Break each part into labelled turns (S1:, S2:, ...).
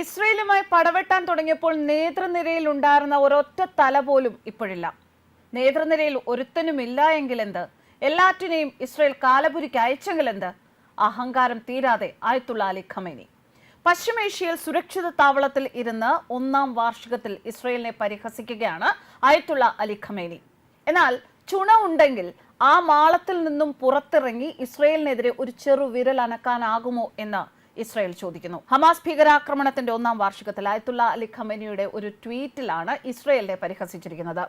S1: ഇസ്രയേലുമായി പടവെട്ടാൻ തുടങ്ങിയപ്പോൾ നേതൃനിരയിൽ ഉണ്ടായിരുന്ന ഒരൊറ്റ തല പോലും ഇപ്പോഴില്ല. നേതൃനിരയിൽ ഒരുത്തനുമില്ല എങ്കിലെന്ത് എല്ലാറ്റിനെയും ഇസ്രയേൽ കാലപുരിക്ക് അയച്ചെങ്കിലെന്ത് അഹങ്കാരം തീരാതെ ആയത്തുള്ള അലി ഖമേനി. പശ്ചിമേഷ്യയിൽ സുരക്ഷിത താവളത്തിൽ ഇരുന്ന് ഒന്നാം വാർഷികത്തിൽ ഇസ്രയേലിനെ പരിഹസിക്കുകയാണ് ആയത്തുള്ള അലി ഖമേനി. എന്നാൽ ചുണ ഉണ്ടെങ്കിൽ ആ മാളത്തിൽ നിന്നും പുറത്തിറങ്ങി ഇസ്രയേലിനെതിരെ ഒരു ചെറു വിരൽ അനക്കാനാകുമോ എന്ന് ഇസ്രായേൽ ചോദിക്കുന്നു. ഹമാസ് ഭീകരാക്രമണത്തിന്റെ ഒന്നാം വാർഷികത്തിൽ അയത്തുള്ള അലി ഖമനിയുടെ ഒരു ട്വീറ്റിലാണ് ഇസ്രായേലിനെ പരിഹസിച്ചിരിക്കുന്നത്.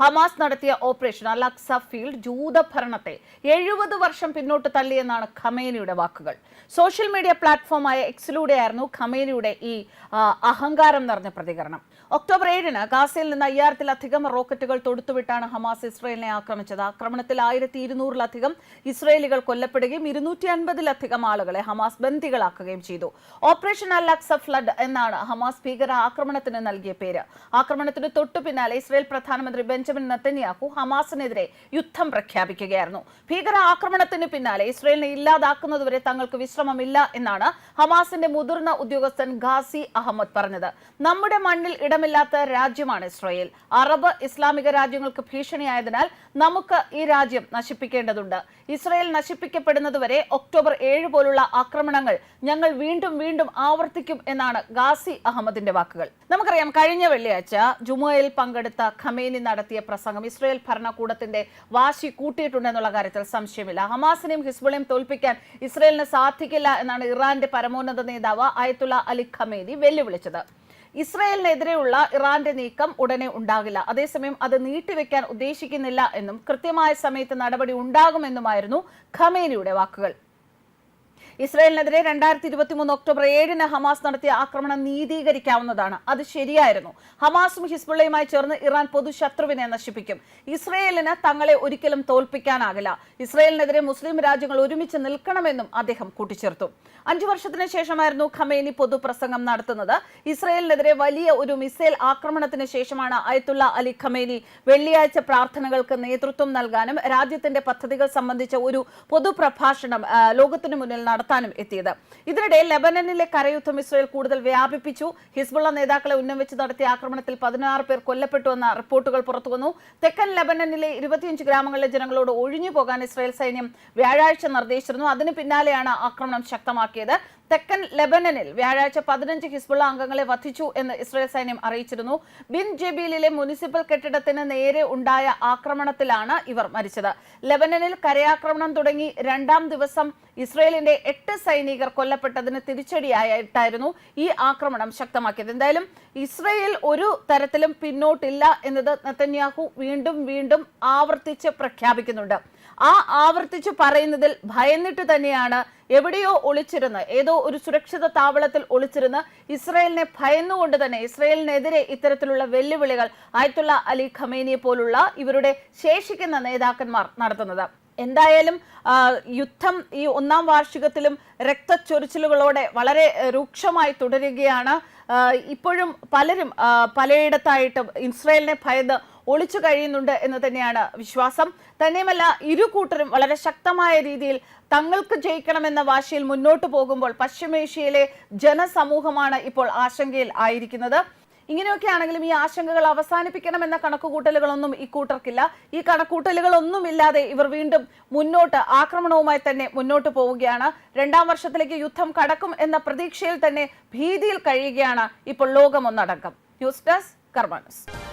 S1: ഹമാസ് നടത്തിയ ഓപ്പറേഷൻ അലക്സ ഫീൽഡ് ജൂതഭരണത്തെ എഴുപത് വർഷം പിന്നോട്ട് തള്ളിയെന്നാണ് ഖമേനിയുടെ വാക്കുകൾ. സോഷ്യൽ മീഡിയ പ്ലാറ്റ്ഫോമായ എക്സിലൂടെയായിരുന്നു ഖമേനിയുടെ ഈ അഹങ്കാരം നിറഞ്ഞ പ്രതികരണം. ഒക്ടോബർ ഏഴിന് ഗാസയിൽ നിന്ന് അയ്യായിരത്തിലധികം റോക്കറ്റുകൾ തൊടുത്തുവിട്ടാണ് ഹമാസ് ഇസ്രയേലിനെ ആക്രമിച്ചത്. ആക്രമണത്തിൽ ആയിരത്തി ഇരുന്നൂറിലധികം ഇസ്രയേലികൾ കൊല്ലപ്പെടുകയും ഇരുന്നൂറ്റി അൻപതിലധികം ആളുകളെ ഹമാസ് ബന്ദികളാക്കുകയും ചെയ്തു. ഓപ്പറേഷൻ അൽ അക്സ ഫ്ലഡ് എന്നാണ് ഹമാസ് ഭീകര ആക്രമണത്തിന് നൽകിയ പേര്. ആക്രമണത്തിന് തൊട്ടു പിന്നാലെ ഇസ്രയേൽ പ്രധാനമന്ത്രി ബെഞ്ചമിൻ നത്തന്യാഹു ഹമാസിനെതിരെ യുദ്ധം പ്രഖ്യാപിക്കുകയായിരുന്നു. ഭീകര ആക്രമണത്തിന് പിന്നാലെ ഇസ്രയേലിനെ ഇല്ലാതാക്കുന്നതുവരെ തങ്ങൾക്ക് വിശ്രമമില്ല എന്നാണ് ഹമാസിന്റെ മുതിർന്ന ഉദ്യോഗസ്ഥൻ ഗാസി അഹമ്മദ് പറഞ്ഞത്. നമ്മുടെ മണ്ണിൽ ഇടമില്ലാത്ത രാജ്യമാണ് ഇസ്രയേൽ. അറബ് ഇസ്ലാമിക രാജ്യങ്ങൾക്ക് ഭീഷണിയായതിനാൽ നമുക്ക് ഈ രാജ്യം നശിപ്പിക്കേണ്ടതുണ്ട്. ഇസ്രയേൽ നശിപ്പിക്കപ്പെടുന്നതുവരെ ഒക്ടോബർ ഏഴ് പോലുള്ള ആക്രമണങ്ങൾ ഞങ്ങൾ വീണ്ടും വീണ്ടും ആവർത്തിക്കും എന്നാണ് ഗാസി അഹമ്മദിന്റെ വാക്കുകൾ. നമുക്കറിയാം കഴിഞ്ഞ വെള്ളിയാഴ്ച ജുമുയിൽ പങ്കെടുത്ത ഖമേനി നടത്തിയ പ്രസംഗം ഇസ്രയേൽ ഭരണകൂടത്തിന്റെ വാശി കൂട്ടിയിട്ടുണ്ടെന്നുള്ള കാര്യത്തിൽ സംശയമില്ല. ഹമാസിനെയും ഹിസ്ബുളെയും തോൽപ്പിക്കാൻ ഇസ്രയേലിന് സാധിക്കില്ല എന്നാണ് ഇറാന്റെ പരമോന്നത നേതാവ് അയത്തുള്ള അലി ഖമേനി വെല്ലുവിളിച്ചത്. ഇസ്രയേലിനെതിരെയുള്ള ഇറാന്റെ നീക്കം ഉടനെ ഉണ്ടാകില്ല. അതേസമയം അത് നീട്ടിവെക്കാൻ ഉദ്ദേശിക്കുന്നില്ല എന്നും കൃത്യമായ സമയത്ത് നടപടി ഉണ്ടാകുമെന്നുമായിരുന്നു ഖമേനിയുടെ വാക്കുകൾ. ഇസ്രായേലിനെതിരെ രണ്ടായിരത്തി ഇരുപത്തി മൂന്ന് ഒക്ടോബർ ഏഴിന് ഹമാസ് നടത്തിയ ആക്രമണം നീതീകരിക്കാവുന്നതാണ്. അത് ശരിയായിരുന്നു. ഹമാസും ഹിസ്ബുള്ളയുമായി ചേർന്ന് ഇറാൻ പൊതു ശത്രുവിനെ നശിപ്പിക്കും. ഇസ്രയേലിന് തങ്ങളെ ഒരിക്കലും തോൽപ്പിക്കാനാകില്ല. ഇസ്രയേലിനെതിരെ മുസ്ലിം രാജ്യങ്ങൾ ഒരുമിച്ച് നിൽക്കണമെന്നും അദ്ദേഹം കൂട്ടിച്ചേർത്തു. അഞ്ചു വർഷത്തിന് ശേഷമായിരുന്നു ഖമേനി പൊതുപ്രസംഗം നടത്തുന്നത്. ഇസ്രയേലിനെതിരെ വലിയ ഒരു മിസൈൽ ആക്രമണത്തിന് ശേഷമാണ് അയത്തുള്ള അലി ഖമേനി വെള്ളിയാഴ്ച പ്രാർത്ഥനകൾക്ക് നേതൃത്വം നൽകാനും രാജ്യത്തിന്റെ പദ്ധതികൾ സംബന്ധിച്ച ഒരു പൊതുപ്രഭാഷണം ലോകത്തിനു മുന്നിൽ നടത്താനും എത്തിയത്. ഇതിനിടെ ലെബനനിലെ കരയുദ്ധം ഇസ്രയേൽ കൂടുതൽ വ്യാപിപ്പിച്ചു. ഹിസ്ബുള്ള നേതാക്കളെ ഉന്നം വെച്ച് നടത്തിയ ആക്രമണത്തിൽ പതിനാറ് പേർ കൊല്ലപ്പെട്ടുവെന്ന റിപ്പോർട്ടുകൾ പുറത്തുവന്നു തെക്കൻ ലെബനനിലെ ഇരുപത്തിയഞ്ച് ഗ്രാമങ്ങളിലെ ജനങ്ങളോട് ഒഴിഞ്ഞു പോകാൻ ഇസ്രായേൽ സൈന്യം വ്യാഴാഴ്ച നിർദ്ദേശിച്ചിരുന്നു. അതിന് പിന്നാലെയാണ് ആക്രമണം ശക്തമാക്കിയത്. തെക്കൻ ലെബനനിൽ വ്യാഴാഴ്ച പതിനഞ്ച് ഹിസ്ബുള്ള അംഗങ്ങളെ വധിച്ചു എന്ന് ഇസ്രായേൽ സൈന്യം അറിയിച്ചിരുന്നു. ബിൻ ജബീലിലെ മുനിസിപ്പൽ കെട്ടിടത്തിന് നേരെ ഉണ്ടായ ആക്രമണത്തിലാണ് ഇവർ മരിച്ചത്. ലെബനനിൽ കരയാക്രമണം തുടങ്ങി രണ്ടാം ദിവസം ഇസ്രയേലിന്റെ എട്ട് സൈനികർ കൊല്ലപ്പെട്ടതിന് തിരിച്ചടിയായിട്ടായിരുന്നു ഈ ആക്രമണം ശക്തമാക്കിയത്. എന്തായാലും ഇസ്രയേൽ ഒരു തരത്തിലും പിന്നോട്ടില്ല എന്നത് നെതന്യാഹു വീണ്ടും വീണ്ടും ആവർത്തിച്ച് പ്രഖ്യാപിക്കുന്നുണ്ട്. ആ ആവർത്തിച്ച് പറയുന്നതിൽ ഭയന്നിട്ട് തന്നെയാണ് എവിടെയോ ഒളിച്ചിരുന്ന് ഏതോ ഒരു സുരക്ഷിത താവളത്തിൽ ഒളിച്ചിരുന്ന് ഇസ്രയേലിനെ ഭയന്നുകൊണ്ട് തന്നെ ഇസ്രയേലിനെതിരെ ഇത്തരത്തിലുള്ള വെല്ലുവിളികൾ ആയത്തുള്ള അലി ഖമേനിയെ പോലുള്ള ഇവരുടെ ശേഷിക്കുന്ന നേതാക്കന്മാർ നടത്തുന്നത്. എന്തായാലും യുദ്ധം ഈ ഒന്നാം വാർഷികത്തിലും രക്തച്ചൊരിച്ചിലുകളോടെ വളരെ രൂക്ഷമായി തുടരുകയാണ്. ഇപ്പോഴും പലരും പലയിടത്തായിട്ട് ഇസ്രയേലിനെ ഭയന്ന് ഒളിച്ചു കഴിയുന്നുണ്ട് എന്ന് തന്നെയാണ് വിശ്വാസം. തന്നെയുമല്ല ഇരു കൂട്ടരും വളരെ ശക്തമായ രീതിയിൽ തങ്ങൾക്ക് ജയിക്കണമെന്ന വാശിയിൽ മുന്നോട്ട് പോകുമ്പോൾ പശ്ചിമേഷ്യയിലെ ജനസമൂഹമാണ് ഇപ്പോൾ ആശങ്കയിൽ ആയിരിക്കുന്നത്. ഇങ്ങനെയൊക്കെ ആണെങ്കിലും ഈ ആശങ്കകൾ അവസാനിപ്പിക്കണമെന്ന കണക്കുകൂട്ടലുകളൊന്നും കൂട്ടർക്കില്ല. ഈ കണക്കൂട്ടലുകളൊന്നുമില്ലാതെ ഇവർ വീണ്ടും മുന്നോട്ട് ആക്രമണവുമായി തന്നെ മുന്നോട്ട് പോവുകയാണ്. രണ്ടാം വർഷത്തിലേക്ക് യുദ്ധം കടക്കും എന്ന പ്രതീക്ഷയിൽ തന്നെ ഭീതിയിൽ കഴിയുകയാണ് ഇപ്പോൾ ലോകമൊന്നടക്കം ന്യൂസ് ഡെസ്ക് കർമാനസ്